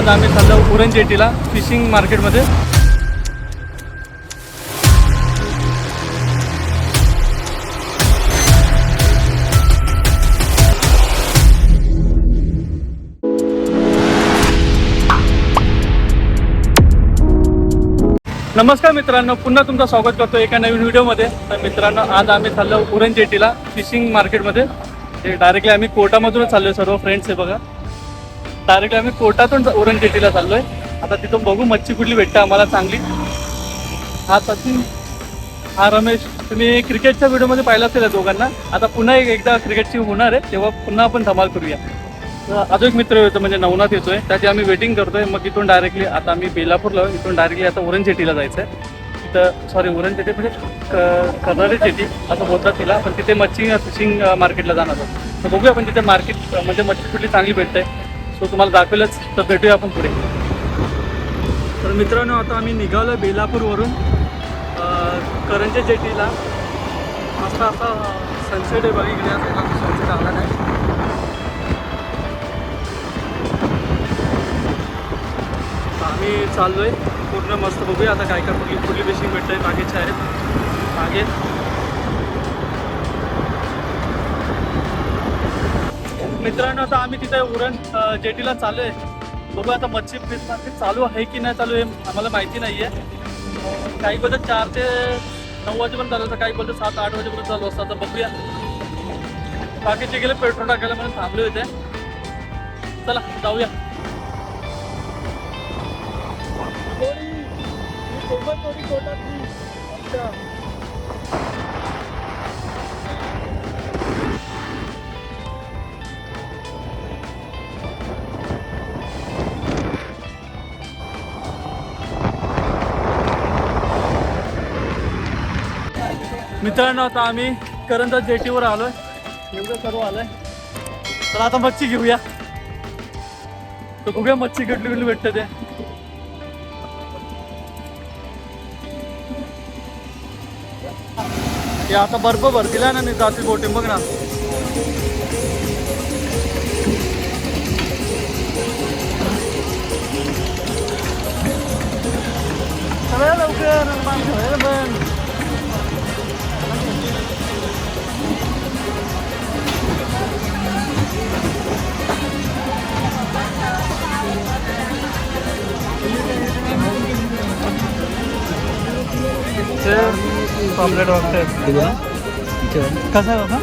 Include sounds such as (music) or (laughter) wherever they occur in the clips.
आज आम्ही चाललो उरण जेटीला फिशिंग मार्केटमध्ये नमस्कार मित्रांनो पुन्हा तुमचं स्वागत करतो एका नवीन व्हिडिओमध्ये. तर मित्रांनो आज आम्ही चाललो उरण जेटीला फिशिंग मार्केटमध्ये ते डायरेक्टली आम्ही कोर्टामधूनच चाललोय सर्व फ्रेंड्स आहे बघा. डायरेक्टली आम्ही कोर्टातून उरण जेटीला चाललोय. आता तिथून बघू मच्छी कुठली भेटते आम्हाला चांगली. हा सचिन हा रमेश तुम्ही क्रिकेटच्या व्हिडिओमध्ये पाहिला असेल दोघांना. आता पुन्हा एक एकदा क्रिकेटची होणार आहे तेव्हा पुन्हा आपण धमाल करूया. अजून एक मित्र येतो म्हणजे नवनाथ येतोय. त्याची आम्ही वेटिंग करतोय. मग इथून डायरेक्टली आता आम्ही बेलापूरला इथून डायरेक्टली आता उरण जेटीला जायचं आहे तिथं सॉरी उरण जेटी म्हणजे क- कर्नाटक जेटी असं बोलतात तिला. पण तिथे मच्छी फिशिंग मार्केटला जाणार आहोत. तर बघूया आपण तिथे मार्केट म्हणजे मच्छी कुठली चांगली भेटते. तो तुम्हाला दाखवेलच तर भेटूया आपण पुढे. तर मित्रांनो आता आम्ही निघालो बेलापूरवरून करंजे जेटीला. मस्त असा सनसेट आहे बघा इकडे असा सनसेट आला नाही. आम्ही चाललो आहे पूर्ण मस्त बघूया आता काय काय कुठली कुठली बेसिंग भेटत आहे बागेचे आहेत बागेत. मित्रांनो आता आम्ही तिथे उरण जेटीला चालू आहे बघू आता मच्छी फिश मार्केट चालू आहे की नाही चालू आहे आम्हाला माहिती नाही आहे काही बोलतात चार ते नऊ वाजेपर्यंत चालू असतं काही बोलतात सात आठ वाजेपर्यंत चालू असतं. आता बघूया. बाकीचे गेले पेट्रोल टाकायला म्हणून थांबले होते. चला जाऊया. मित्रांनो आता आम्ही करंजा जेटीवर आलोय. एवढं सर्व आलोय. तर आता मच्छी घेऊया. तर बघूया मच्छी कुठली कुठली भेटते ते. हे आता बर्फ भरतीला ना मी जाते बोटिंग बघ ना. चला लवकर माणसं व्हायला पण ते पॉम्पलेट बघताय कसं आहे बाबा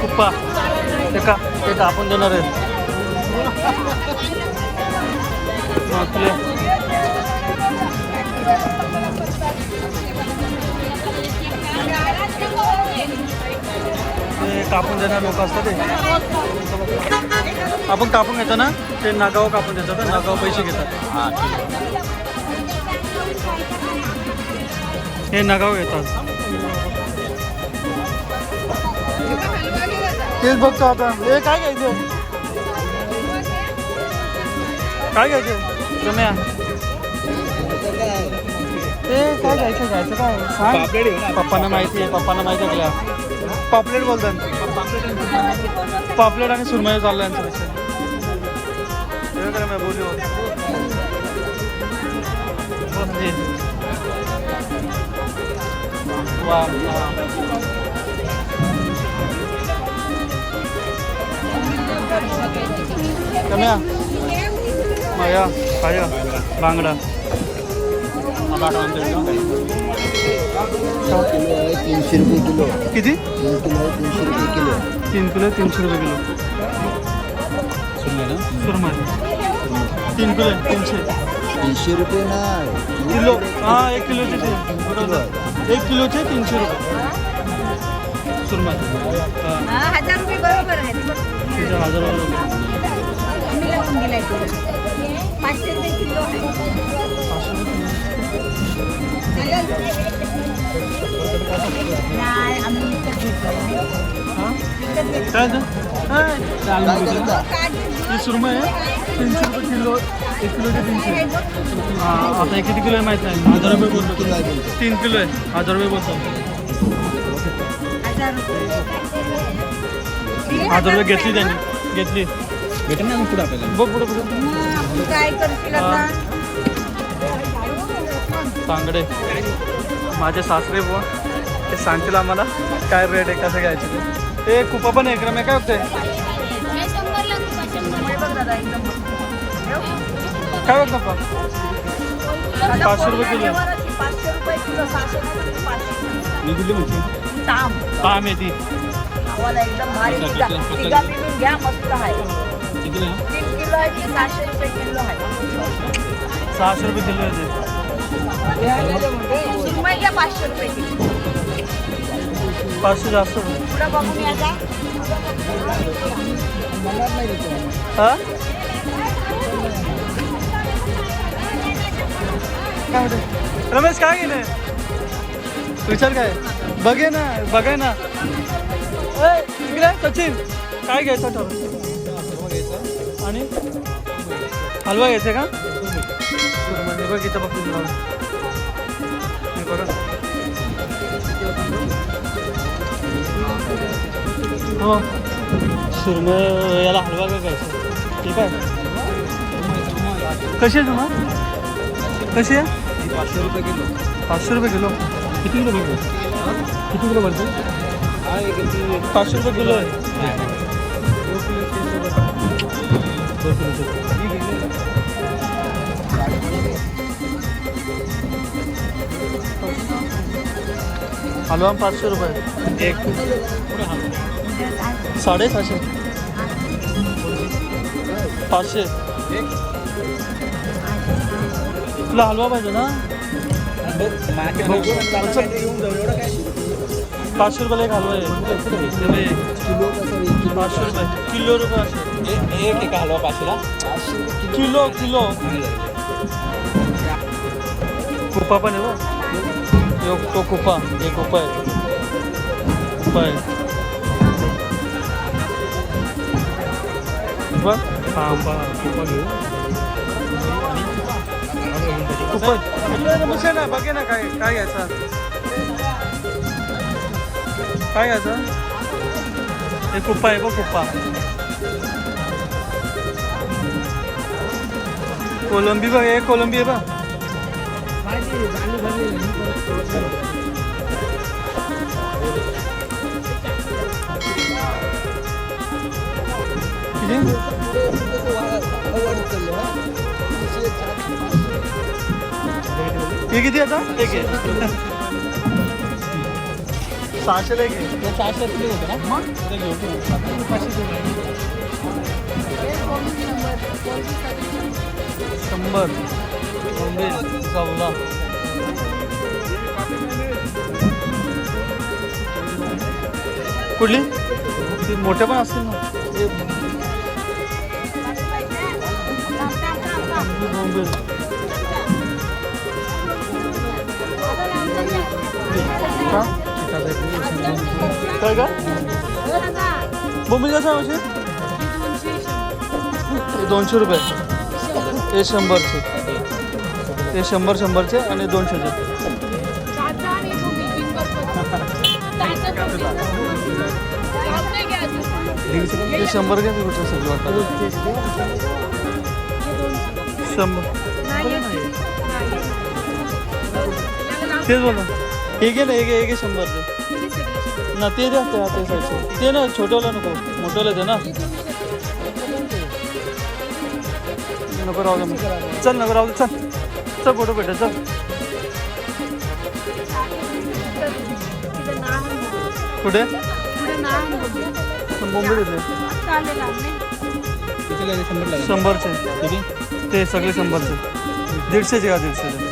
कुप्पा ते का ते का आपण देणार आहे आपले ते कापून देणार लोक असतात ते. आपण कापून घेतो ना? ते नागाव कापून देतात नागाव पैसे घेतात. हे नगाव येतात तेच बघतो आता हे काय घ्यायचं? काय घ्यायचं रम्या ते काय घ्यायचं घ्यायचं काय सांग पप्पांना माहिती आहे पप्पांना माहिती आहे का पापलेट बोलतात पापलेट आणि सुरमई चाललं यांचं विषय हे काय मी बोलू बस हे. माया काय बांगडा. तीनशे रुपये किलो किती? तीन किलो आहे तीनशे रुपये किलो. तीन किलो तीनशे रुपये किलो सुरमई. तीन किलो आहे, तीनशे. तीनशे रुपये नाही किलो हा एक किलोचे ते. बरोबर एक किलोचे तीनशे रुपये. सुरमई. हा, हा, हजार रुपये बरोबर आहे. तिथे हजार रुपये. आम्ही लावून दिलाय तो. पाचशे रुपये किलो आहे नाही आम्ही विकत घेतोय हा? काय ते? हाय. काय करता? काजू सुरमई आहे तीनशे रुपये किलो एक किलोचे तीनशे हा आता हे किती किलो आहे माहीत नाही हजार रुपये बोलतो. तीन किलो आहे हजार रुपये बोलतो हजार रुपये घेतली त्यांनी घेतली भेटेल ना पुढं आपल्याला. बघ पुढे पुढे काय करशील तांगडे माझे सासरे बुवा. ते सांगतील आम्हाला काय रेट आहे कसं घ्यायचं ते. ते कुपा पण एक रमे काय होते काय होत पाचशे रुपये किलो. मी कुठली म्हणते. ताम. पाम येते एकदम भारी मिळून घ्या मस्त आहे. कितीला तीन किलो आहे की सहाशे रुपये किलो आहे. सहाशे रुपये किलो येते सुरमई घ्या पाचशे रुपये किलो. पाचशे जास्त होते. पुढं बघून या जा. हा? काय होते रमेश काय गेले विचार काय? बघे ना बघाय ना. इकडे सचिन. काय घ्यायचं ठरव आणि हलवा घ्यायचा का? म्हणजे बघ इथं बघून जाऊ. हे बघा. हो. सुरमई याला हलवा का घ्यायचा? ठीक आहे. कशी आहे तुम्हा कशी आहे? पाचशे रुपये किलो. पाचशे रुपये किलो. किती किलो भेटतो किती किलो भरतो? पाचशे रुपये किलो आहे. हलवा पाचशे रुपये. एक. साडेसहाशे. पाचशे. तुला हलवा पाहिजे ना? पाचशे रुपयाला एक हलवा आहे. किलो कसं एक किलो पाचशे रुपये. किलो रुपये एक एका हलवा पाचशेला. किलो. किलो कुपा पण आहे यो तो कुपा. हे कुपा आहे. कुपा आहे. बघ हा कुपा घेऊ. कुपा. ना बघे ना काय काय घ्यायचं. काय घ्यायचं? हे कुप्पा आहे बघ कुप्पा कोलंबी बघ हे कोलंबी आहे बघ किती हे किती आता एक आहे सहाशेला एक आहे सहाशे किलो होतं ना शंभर बोंबील चौदा कुठली? ती मोठ्या पण असतील ना. बोंबील काय का बोंबील कसं मावशी दोनशे रुपये हे शंभरचे हे शंभर शंभरचे आणि दोनशेचे हे शंभर घ्या कुठं सगळं वाटतं शंभर तेच बोला हे घे ना हे घे हे घे शंभरचे ना ते द्या त्या ते साईडचे ते ना छोटवला नको. मोठवलं दे ना. नको राहू दे. चल नको राहू दे. चल. चल फोटो भेट चल. कुठे? मुंबई घेतले कितीला आहे? शंभरला आहे. शंभरचे. ते सगळे शंभरचे. दीडशेचे का दीडशेचे?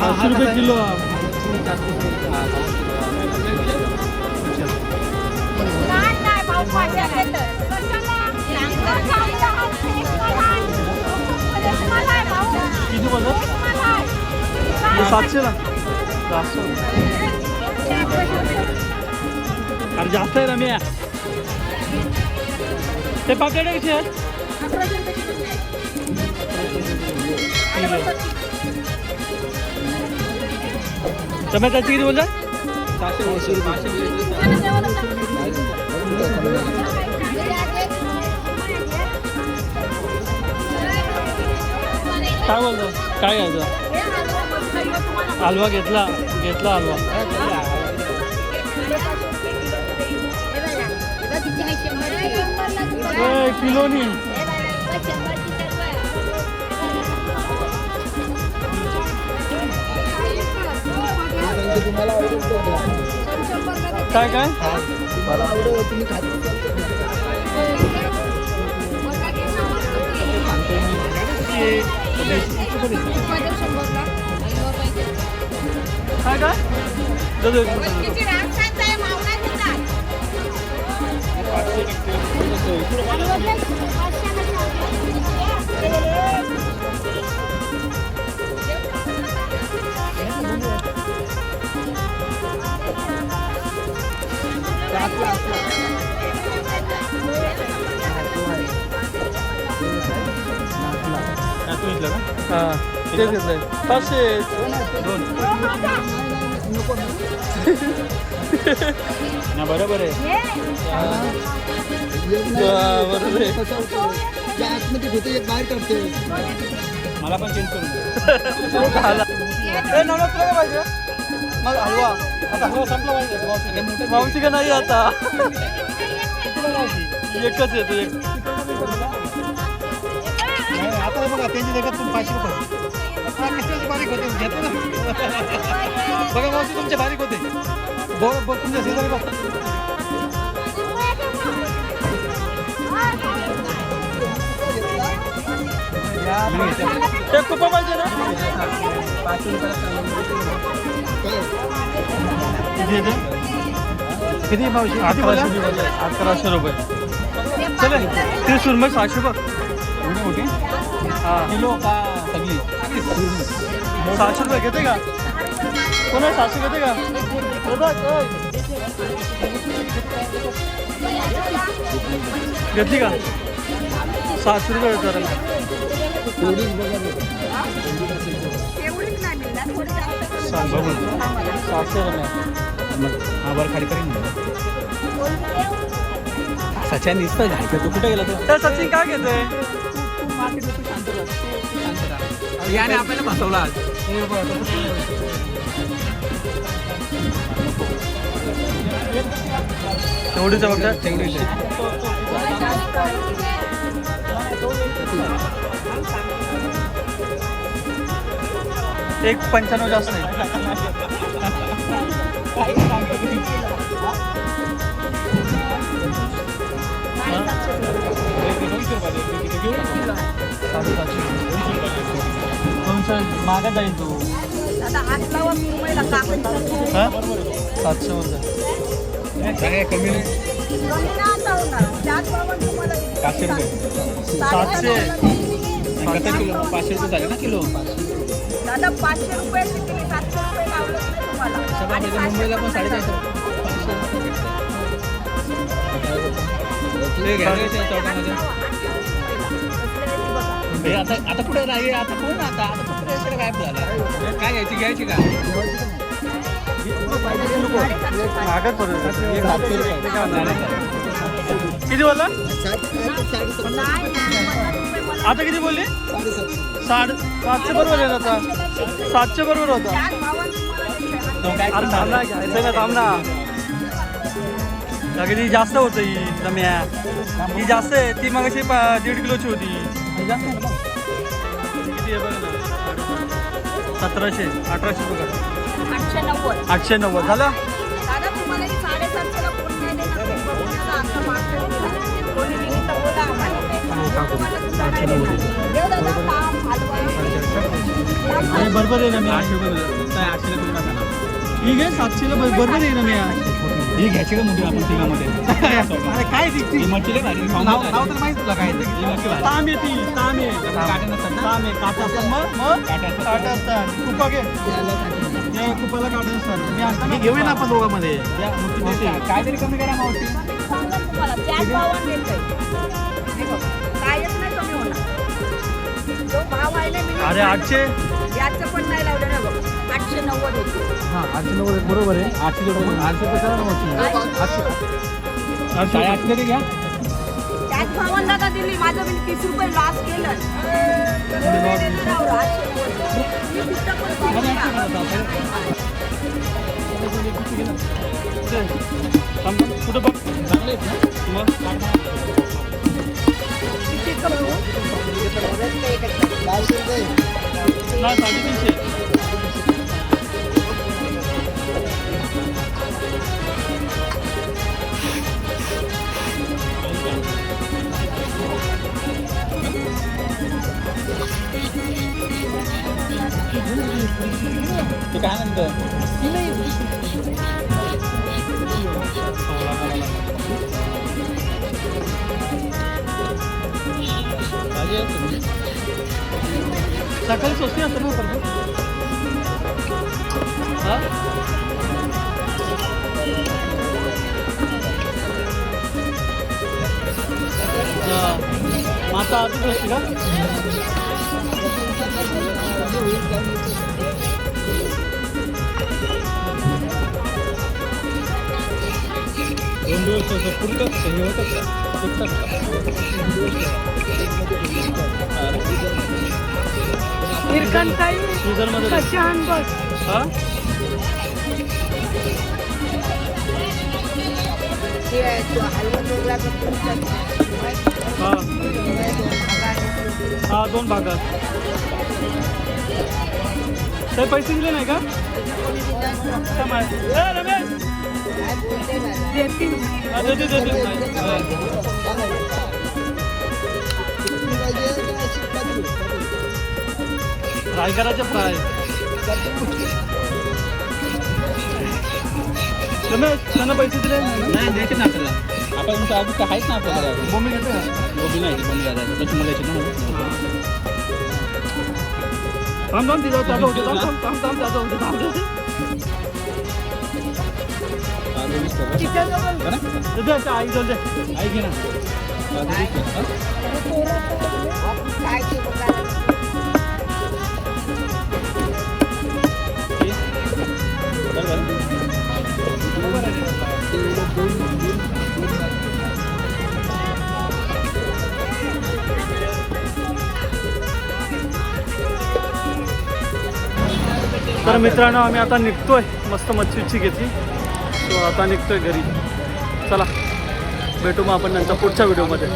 पाचशे रुपये किलो किती बोलतो हे सातशेला जास्त अरे जास्त आहे रम्या ते पाकिट कशी आहे टमाट्याची किती बोलला? सहाशे ऐंशी रुपये काय बोलतो काय घ्यायचं हलवा घेतला घेतला हलवा. किलोनी किलोनी तुम्हाला आवडेल तो घ्या. काय काय तुम्हाला आवडेल तुम्ही खात काय काय दादा, हा, घेतलं तेच घेतलंय पाचशे दोन ना बरोबर आहे. बरोबर आहे? ज्या आतमध्ये होते एक बाहेर काढते मला पण चेंज करून (laughs) काय पाहिजे? मग हलवा. आता हलवा संपला पाहिजे मावशी. का नाही आता. एकच येतो एक. आता बघा त्यांची जगात तुम्ही पाचशे रुपये. कशाचे बारीक होते घेतो ना. बघा मावशी तुमचे बारीक होते. बघ तुमच्या शेजारी पाहिजे ना किती येते? किती मावशी? अकराशे रुपये. अकराशे रुपये. चले ते सुरमई सहाशे बघ. मोठी? हा. किलो? का सगळी. सहाशे रुपये घेते का? कोण आहे सहाशे घेते का. घेतली का? सहाशे रुपये सहाशे रुपये. खाली करीन सच्या निसतं घायचं तू कुठे गेला तर सचिन काय घेते तू याने आपल्याला बसवला आज. बघता एक पंच्याण्णव जास्त नाही. मागा जाईल तू सातशे वर काय कमी पाचशे रुपये. सातशे पाचशे रुपये झाले ना किलो. दादा पाचशे रुपये किती सातशे रुपये लावलं. तुम्हाला. आणि मुंबईला पण साडेचारशे? हे आता आता कुठे नाही आता कोण आता? आता कुठे गायब झाला. काय घ्यायची घ्यायची का? किती बोलला? आता किती बोलली? साडे सातशे बरोबर आहे आता. सातशे बरोबर होता. थांब ना. जास्त होतं ही रम्या ही जास्त आहे ती मग दीड किलोची होती. किती सतराशे अठराशे रुपये. आठशे नव्वद. झालं? हलवा. बरोबर आहे ना मी. आठशे रुपये. आठशे रुपये ठीक आहे सातशेला बरोबर आहे ना मी ही घ्यायची का मोठी आपण तिघामध्ये? अरे काय दिसती ही मच्छी माहीत तुला काय आहे. ते. ही. ताम आहे? ताम आहे. काटा असतात. मग मग? काटे असतात. काटा असतात. कुपा घे. या कुपाला काटा असतात. मी घेऊया ना आपण दोघांमध्ये. काहीतरी कमी करा मावशी सांगा तुम्हाला त्याच भावाने देतोय हे बघ, कायच नाही कमी होणार जो भाव आहे ना मी अरे आठशे? याचं पण नाही लावलं ना बघ. आठशे नव्वद होते. हा आठशे नव्वद बरोबर आहे. आठशे रुपये आठशे रुपये करा ना मग. काय? साडे आठशे घ्या? त्याच भावांना का दिली. माझं मी तीस रुपये लॉस केलं. आठशे नव्वद. कुठं आठशे बघ चांगले मग कमी हो? नाही साडेतीनशे ते काय नंतर भाजी आहे तुम्ही. सकाळी स्वस्ती असतं ना सर हा हा. मग आता आजच असते का दोन दिवस असं पुरतं का? हे होतं का? टिकतं का? सीझनमध्ये हा हा हा दोन भागात ते पैसे दिले नाही का काय माहिती? ए, रमेश! हा, देते, देते. हा. रायगडाचे फ्राय रमेश त्यांना पैसे दिले नाही द्यायचे ना आपल्याला आपण तुमचं अजून काय आहेत ना आपल्याला मम्मी घेते ना गोबी नाही ती बंद झाली त्याची मला याची ना थांब थांब तिथं त्याचं होते थांब थांब थांब थांब त्याचं होते थांब आलू वीस का बरं? बरं? तर मित्रांनो आम्ही आता निघतोय. मस्त मच्छीची घेतली. सो आता निघतोय घरी. चला भेटू मग आपण नंतर पुढच्या व्हिडिओमध्ये.